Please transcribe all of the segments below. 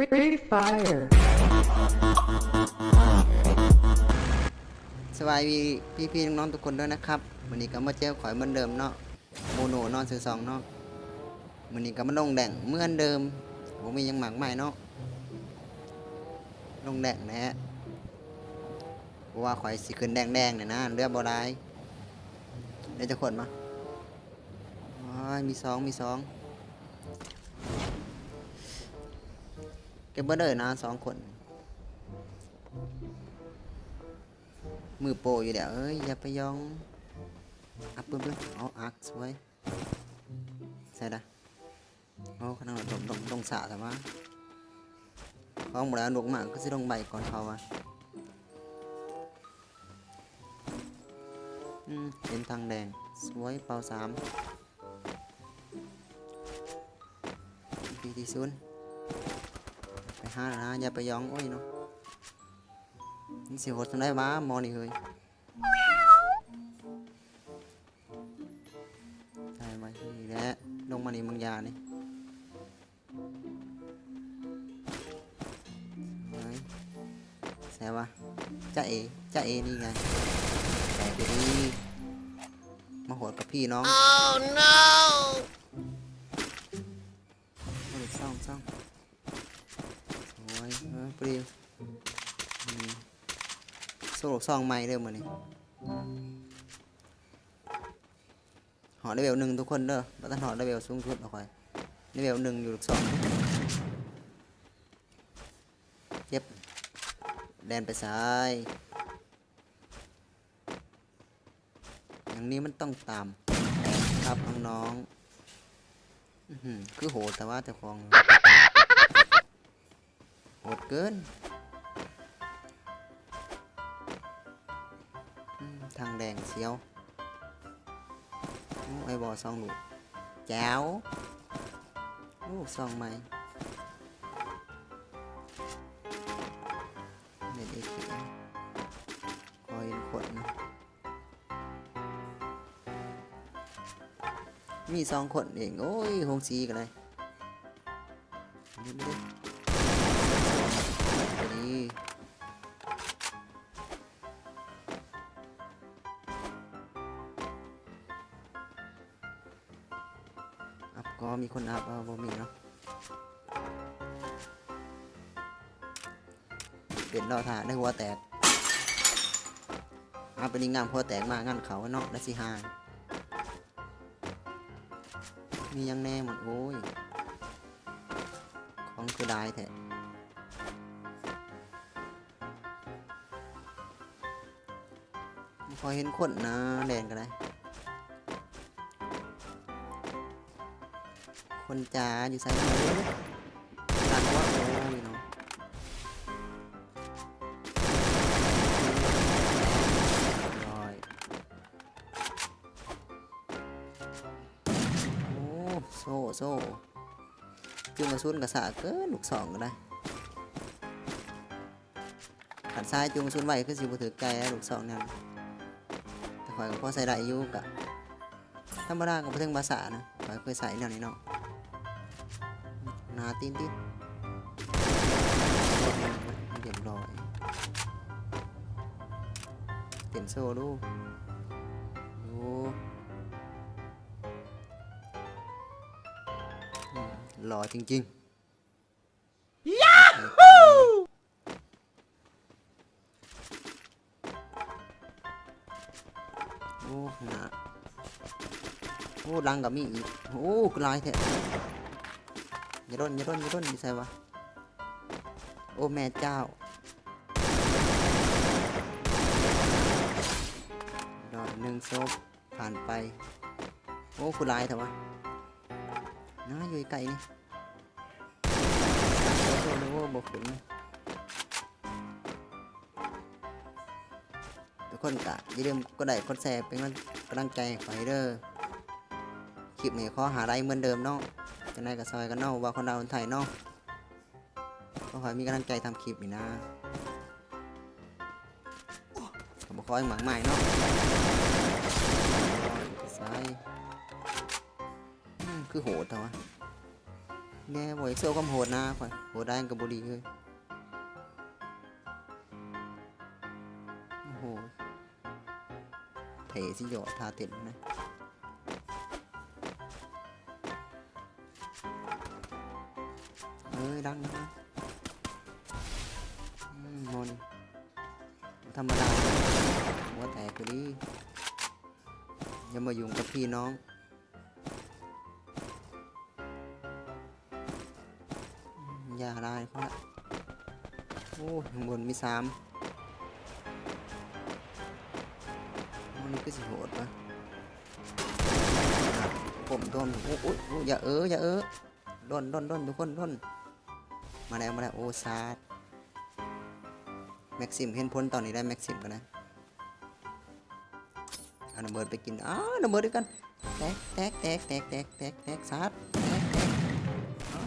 Free fire. สวัสดีพี่พี่ๆน้องๆทุกคนด้วยนะครับวันนี้ก็มาเจอข่อยเหมือนเดิมเนาะโมโนนอนซื้อสองเนาะวันนี้ก็มาลงแดงเหมือนเดิมผมมียังหมากใหม่เนาะลงแดงนะฮะเพราะว่าข่อยสิขึ้นแดงๆเนี่ยนะเรือบ่ได้เดี๋ยวจะขนมาอ้ยมีสองมีสอง เก็บเบอร์เดอร์นะสองคน มือโปอยู่เดี๋ยวเอ้ย อย่าไปยอง อัพเพิ่มเพิ่มเอาอักสวยใส่ละเอาขนาดลงลงลงสระแต่ว่าของหมดแล้วลงมาก็จะลงใบก่อนเขาอะอืมเป็นทางแดง สวยเป่าสามปีที่ศูนย์ ไปห้านะอย่าไปยองโอ้ยเนาะนี่สิโหดทางได้บ้ามอนี่เฮ้ยใช่ไหมนี่แหละลงมานี่มึงยานี่เฮ้ยแซ่บวะจ้าเอจ้าเอนี่ไงแต่ไปดีมาโหดกับพี่น้อง oh no มาดิซ่องซ่อง โอ้ยเปรีวอืมโซ่ซองไม้เด้อมือนี้หอได้เวลหนึ่งทุกคนเด้อบ่ทันหอได้เวลสูงสุดเอาคอยได้เวลหนึ่งอยู่ลูกสองเจ็บแดนไปซ้าย อย่างนี้มันต้องตามครับน้องๆคือโหดแต่ว่าแต่ของ ดเกิน ทางแดงเสียวไอ้บอซองลูแจ๋วโอ้ซองใหม่เด็ดเอกเคอยขวดนะมีสองขวดเอง โอ้ยหงสีกันเลย ก็มีคนอัพเอาบ่มีเนาะเปลี่ยนรอถ่าได้หัวแตกอัพเป็นงามหัวแตกมากงั้นเขาเนาะได้สิหามียังแน่หมดโอ้ย ของคือได้แท้พอเห็นคนนะแดนกันได้ คนจ๋าอยู่ใส่ไหนรักว่าโอ้ยเนาะร้อยโอ้โซ่โซ่จุงกระสุนกระสาเกินลูกสองก็ได้ขันซ้ายจุงกระสุนไหว้คือสิบ่ถือไกลแล้วลูกสองนั่นแต่ข่อยก็พอใส่ได้ยู่กะธรรมดาก็บ่ถึงภาษานะข่อยเคยใส่แนวนี้เนาะ นาตีนตีนเรียบร้อยเปลี่ยนโซ่ดูดูหล่อจริงๆยาฮูโอ้หนาโอ้ดังกับมีอีก โอ้กลายแท้ อย่าร่นอย่าร่นอย่าร่นอยู่ใส่วะโอ้แม่เจ้าดอกหนึ่งโซบผ่านไป โอ้คุณลายเถอะวะน้าอยู่ไกลนี่โอ้โหบกขึ้นทุกคนกะอย่าลืมกดไลค์กดแชร์เป็นกำลังใจให้เด้อคลิปนี้ขอหาไรเหมือนเดิมเนาะ จะได้กับซอยกันเนาะว่าคนเราคนไทยเนาะก็ขอให้มีกำลังใจทำคลิปนี่นะขอบคอยหมังใหม่เนาะซ้ายคือโหดเถอะวะแน่บ่อยเสื้อก็โหดนะข่อยโหดได้กับบุรีเลยโอ้โหเทสิหยอดทาเต็นนะ เอ้ยดังนะมโมนี่ธรรมดาหัวแตกไปดิอย่ามายุ่งกับพี่น้องอย่าได้เพราะโอ้ข้างบนมีสามมันนี่ก็สิโหดปะผมโดนโอ้โอ้โอ้อย่าเอออย่าเออโดนโดนโดนทุกคนโดน มาแล้วมาแล้วโอ้ซาดแม็กซิมเห็นพ้นตอนนี้ได้แม็กซิมกันนะเอาน้ำเบิร์ดไปกินอ้าวน้ำเบิร์ดด้วยกันแตกแตกแตกแตกแตกแตกแตกซาดแตกแตกอ้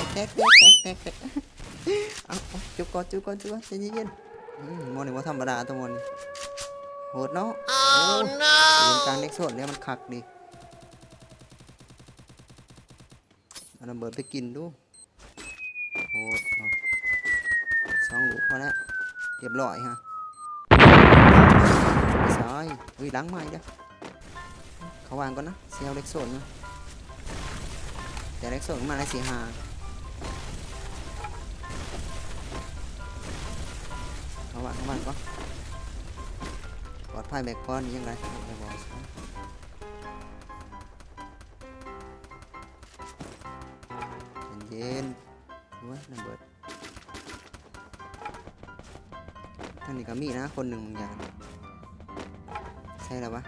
าวแตกแตกแตกแตกแตกเอาเอาจุกก่อนจุกก่อนจุกก่อนใจเย็นๆอืมโมนี่ว่าธรรมดาตัวโมนี่โหดเนาะ Oh no! เรียนกลางเล็กโซนเนี่ยมันคักดี เอาน้ำเบิดไปกินดูโหดเนาะสองลูกพอแล้วเรียบร้อยฮะไปซ้ายอุ้ยล้างใหม่เด้อเขาวางก่อนนะเซลเล็กโซนนะแต่เล็กโซนมาได้สี่ห้าเขาวางเขาวางก่อนปลอดภัยแบกก้อนนี่ยังไงไปบอก นๆดูว่าน้ำเบิดท่านนี่ก็มีนะ คนหนึ่งบางอย่าง ใช่แล้ววะ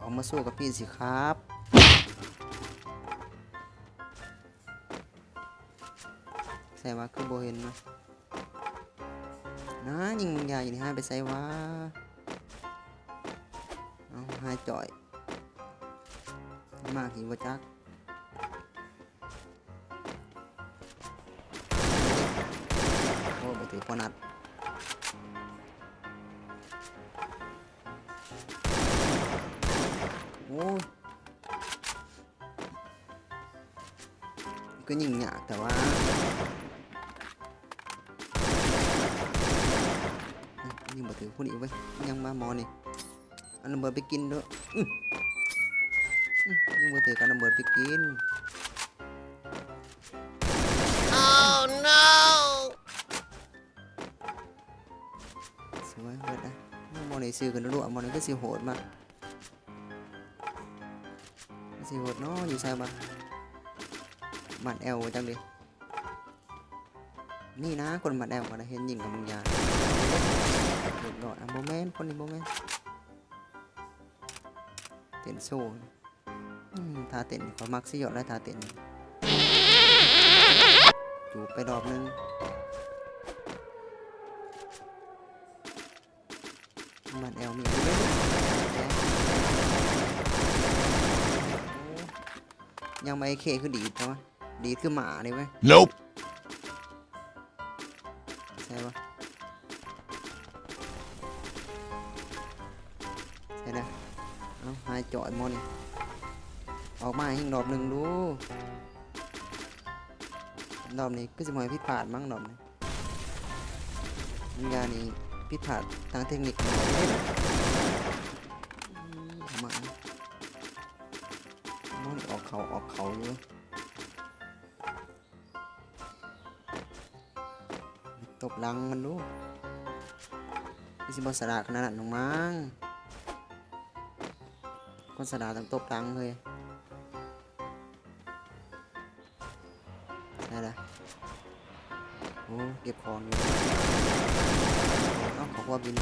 ออกมาสู้กับพี่สิครับใส่ว่าคือโบเห็นนะนะยิงมึงยาอยู่นี่ฮะไปใส่ว่าเอาหาจ่อย มากหิวจัก ถือพอนัดโอ้ยก็ยิงยากแต่ว่ายิงมาถือพวกนี้ไว้ยังมามอนี่อันระเบิดไปกินด้วยยิงมาถือกันระเบิดไปกิน Oh no! สวยเบิดนะมอนี่ซื้อกันรัวๆหมอนี่ก็สิโหดมากสิโหดเนาะอยู่ใช่ปะบัดแอลจังดินี่นะคนบัดแอลก็ได้เห็นยิงกับมึงยาเรียบร้อยอะโมเมนต์คนนี้โมเมนต์เต้นโซ่ท่าเต้นขอมักสิหยดได้ท่าเต้นจูบไปดอกหนึง มันแอลมีอะไรด้วยยังไม่เคคือดีดนะวะดีดคือหมาเลยเว้ย Nope. ใช่ปะใช่นะเอาหายจ่อยมอนี่ออกมาให้ดอกหนึ่งดูดอกนี้ก็จะมอยผิดพลาดมั้งดอกนี้มันยานี่ผิด พลาดทางเทคนิคน้ออืมเอามามันออกเขาออกเขาอยู่ตบลังมันดูไม่ใช่บอสดาขนาดนั้นหรอกมั้งคนสดาต้องตบลังเลยใช่แหละโอ้เก็บของอยู่ เอ้าของว่าบิน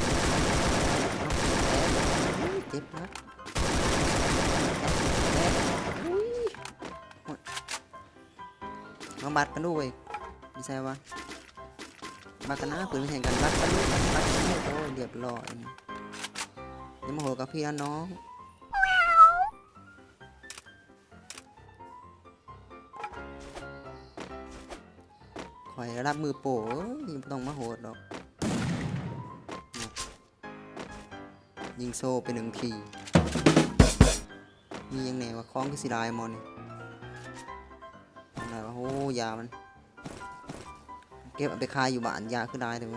เจ็บนะมาบัดกันด้วยไม่ใช่วะบากันนะปืนแข่งกันรักกันลูกรักกันลูกโอ้ยเรียบร้อยอยังมาโหกับพี่น้องคอยรับมือโป้เอ้ยบ่ต้องมาโหดหรอก ยิงโซ่ไปหนึ่งที มียังแหน่ว่าคล้องคือสิลายหมอนอะไรวะโอ้ยามัน เก็บเอาไปขายอยู่บ้านยาคือลายเลยไหม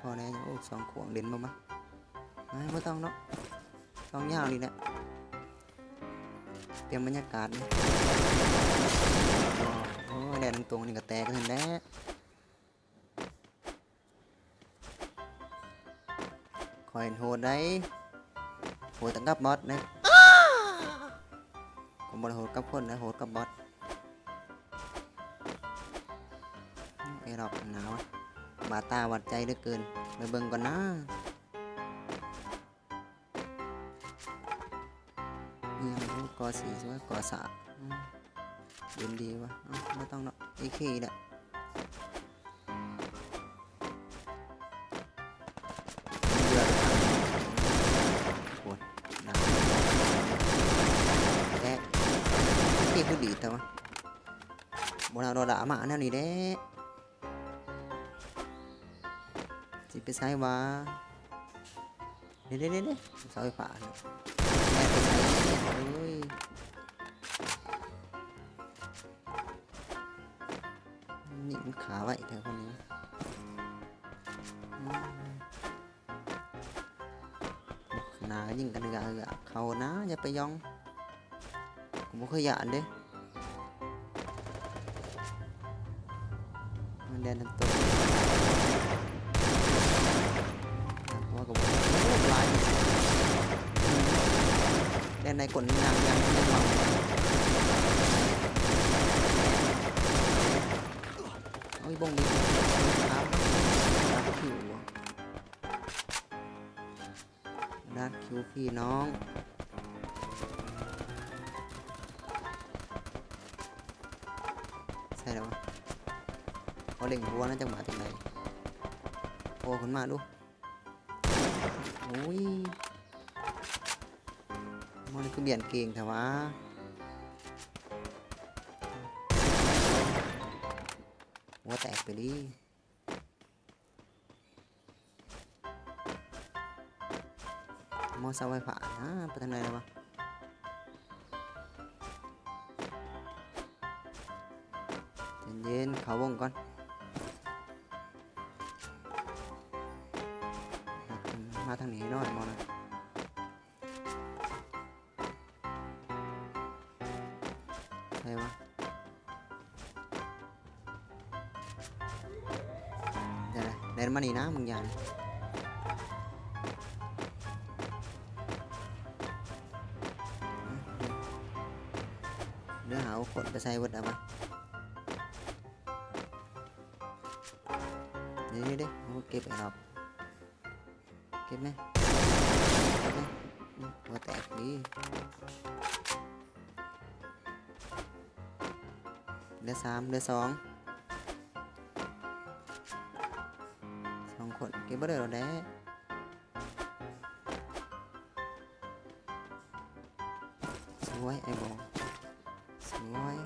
พอแน่ยังโอ้สองขวงเด่นบ่มะไม่ไม่ต้องเนาะสองยาวนี่แหละเตรียมบรรยากาศนี่โอ้ยแดดตรงๆนี่ก็แตกกันแล้ว คอยโหดได้โหดตั้งกับบอสนะผมบอโหดกับคนนะโหดกับบอสไอ้ดอกหนาวบาดตาวัดใจเหลือเกินไปเบิ่งก่อนนะเนี่อะไรรู้กอสีใช่ไหมกอสาเดินดีวะไม่ต้องเนาะไอ้ขี้แหละ บนเอาโดดามาแนวนี้เด้สิไปใช้ว่าเด้เด้เด้เด้เสาไฟฟ้าเนี่ยเอ้ยนี่มันขาไว้แถวคนนี้นายิงกันเอือเอือเขานะอย่าไปยองผมบ่เคยหยานเด้ แดนทั้งตัวว่ากับหลายแดนในกลยางยางไม่เมาโอ้ยบงมีครับรับผิวอะรัดคิวพี่น้อง เล่งหัวน่าจะมาจากไหนโอ้คนมาดูโอ้ยมันคือเบียนเก่งแต่ว่าหัวแตกไปดิมอเสาไฟฟ้านะไปทางไหนแล้ววะเย็นเขาวงก่อนางนี้หน่อยมอนะใช่วะเดี๋ยวนะเดินมานี่นะมึงอย่านะเนื้อหาเอาขนไปใส่วัดเอาปะนี่นี่เด้เอเก็บไอ้ดอกเก็บ เก็บไหมมหัวแตกดีเหลือสามเหลือสองสองคนเก็บบ่ได้หรอกแด้สวยไอ้บอสวย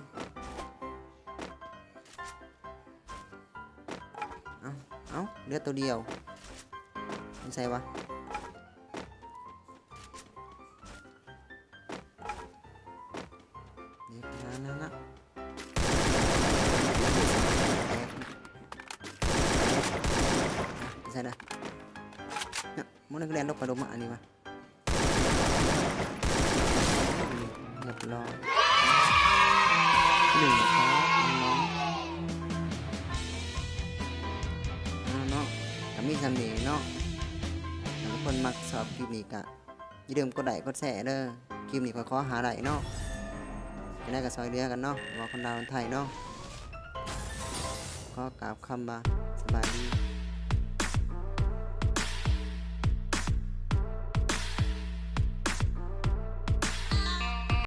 เอาเอาเหลือตัวเดียว ไม่ใช่วะเดี๋ยวนะนะนะใช่นะมันนักเรียนลกกระดมมาอันนี้วะเรียบร้อยหนึ่งครับน้องๆเนาะถ้ามีสำนียงเนาะ คนมักชอบคลิปนี้กะอย่าลืมกดไลค์กดแชร์เด้อคลิปนี้ขอขอหาไลค์เนาะจะได้กับซอยเรือกันเนาะว่าคนดาวคนไทยเนาะขอกราบคำมาสบายดี